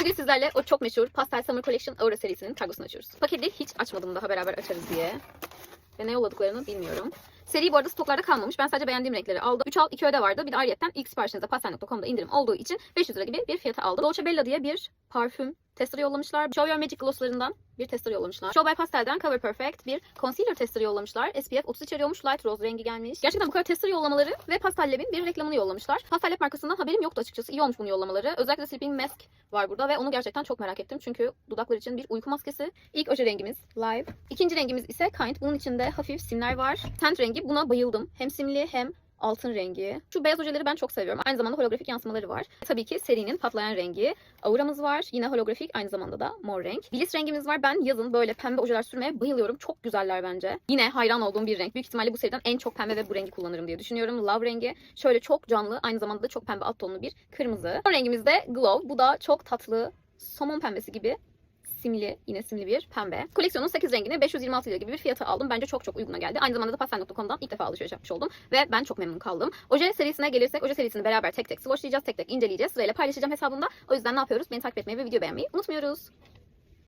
Bugün sizlerle o çok meşhur Pastel Summer Collection Aura serisinin kargosunu açıyoruz. Paketi hiç açmadım daha beraber açarız diye. Ve ne yolladıklarını bilmiyorum. Seri bu arada stoklarda kalmamış. Ben sadece beğendiğim renkleri aldım. 3 al 2 öde vardı. Bir de ayrıyetten ilk siparişinizde pastel.com'da indirim olduğu için 500 lira gibi bir fiyata aldım. Dolce Bella diye bir parfüm tester yollamışlar. Show Your Magic glosslarından bir tester yollamışlar. Show by Pastel'den Cover Perfect bir concealer tester yollamışlar. SPF 30 içeriyormuş. Light Rose rengi gelmiş. Gerçekten bu kadar tester yollamaları ve Pastel Lab'in bir reklamını yollamışlar. Pastel Lab markasından haberim yoktu açıkçası. İyi olmuş bunu yollamaları. Özellikle Sleeping Mask var burada ve onu gerçekten çok merak ettim. Çünkü dudaklar için bir uyku maskesi. İlk oje rengimiz Live. İkinci rengimiz ise Kind. Bunun içinde hafif simler var. Tent rengi buna bayıldım. Hem simli hem altın rengi. Şu beyaz ojeleri ben çok seviyorum. Aynı zamanda holografik yansımaları var. Tabii ki serinin patlayan rengi. Auramız var. Yine holografik aynı zamanda da mor renk. Bliss rengimiz var. Ben yazın böyle pembe ojeler sürmeye bayılıyorum. Çok güzeller bence. Yine hayran olduğum bir renk. Büyük ihtimalle bu seriden en çok pembe ve bu rengi kullanırım diye düşünüyorum. Love rengi. Şöyle çok canlı. Aynı zamanda da çok pembe alt tonlu bir kırmızı. Son rengimiz de Glow. Bu da çok tatlı somon pembesi gibi simli, yine simli bir pembe. Koleksiyonun 8 rengini 526 lira gibi bir fiyata aldım. Bence çok çok uyguna geldi. Aynı zamanda da pastel.com'dan ilk defa alışveriş yapmış oldum. Ve ben çok memnun kaldım. Oje serisine gelirsek, oje serisini beraber tek tek swatchlayacağız, tek tek inceleyeceğiz. Sırayla paylaşacağım hesabımda. O yüzden ne yapıyoruz? Beni takip etmeyi ve video beğenmeyi unutmuyoruz.